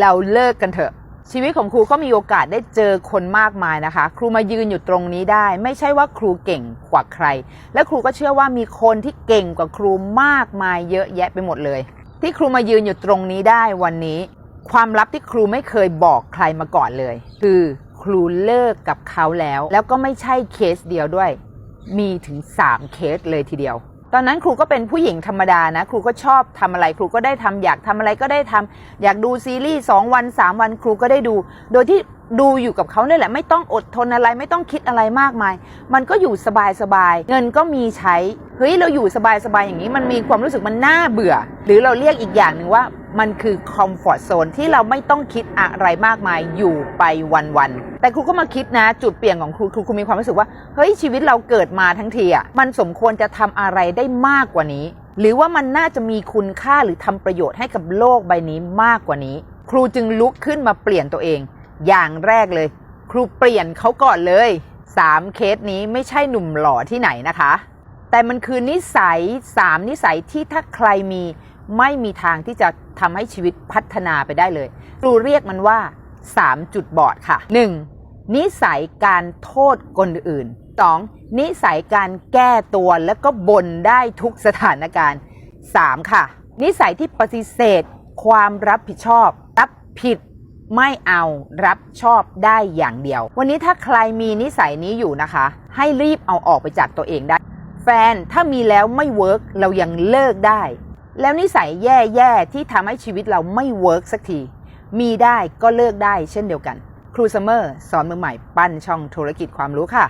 เราเลิกกันเถอะ ชีวิตของครูก็มีโอกาสได้เจอคนมากมายนะคะ ครูมายืนอยู่ตรงนี้ได้ ไม่ใช่ว่าครูเก่งกว่าใคร และครูก็เชื่อว่ามีคนที่เก่งกว่าครูมากมายเยอะแยะไปหมดเลย ที่ครูมายืนอยู่ตรงนี้ได้วันนี้ ความลับที่ครูไม่เคยบอกใครมาก่อนเลย คือครูเลิกกับเขาแล้ว แล้วก็ไม่ใช่เคสเดียวด้วย มีถึง 3 เคสเลยทีเดียว ตอนนั้นครูก็เป็นผู้หญิงธรรมดานะ ครูก็ชอบทำอะไร ครูก็ได้ทำอยากทำอะไรก็ได้ทำอยากดูซีรีส์สองวันสามวันครูก็ได้ดู โดยที่ดูอยู่กับเขาเนี่ยแหละ ไม่ต้องอดทนอะไร ไม่ต้องคิดอะไรมากมาย มันก็อยู่สบายสบายๆเงินก็มีใช้ เฮ้ยเราอยู่สบายๆอย่างนี้มันมีความรู้สึกมันน่าเบื่อ หรือเราเรียกอีกอย่างหนึ่งว่ามันคือคอมฟอร์ z โซนที่เราไม่ต้องคิดอะไรมากมายอยู่ไปวันๆ แต่ครูก็มาคิดนะ จุดเปลี่ยนของครูครูครูมีความรู้สึกว่า เฮ้ย ชีวิตเราเกิดมาทั้งทีอะมันสมควรจะทำอะไรได้มากกว่านี้ หรือว่ามันน่าจะมีคุณค่าหรือทำประโยชน์ให้กับโลกใบนี้มากกว่านี้ ครูจึงลุกขึ้นมาเปลี่ยนตัวเอง อย่างแรกเลย ครูเปลี่ยนเขาก่อนเลยสามเคสนี้ไม่ใช่หนุ่มหล่อที่ไหนนะคะ แต่มันคือนิสัยสามนิสัยที่ถ้าใครมีไม่มีทางที่จะทำให้ชีวิตพัฒนาไปได้เลยครูเรียกมันว่า 3 จุดบอดค่ะ 1. นิสัยการโทษคนอื่น 2. นิสัยการแก้ตัวแล้วก็บ่นได้ทุกสถานการณ์ 3. ค่ะ นิสัยที่ปฏิเสธ ความรับผิดชอบ รับผิดไม่เอารับชอบได้อย่างเดียว วันนี้ถ้าใครมีนิสัยนี้อยู่นะคะ ให้รีบเอาออกไปจากตัวเองได้ แฟนถ้ามีแล้วไม่เวิร์กเรายังเลิกได้ แล้วนิสัยแย่ๆที่ทำให้ชีวิตเราไม่เวิร์กสักที มีได้ก็เลิกได้เช่นเดียวกัน ครูซัมเมอร์สอนมือใหม่ปั้นช่องธุรกิจความรู้ค่ะ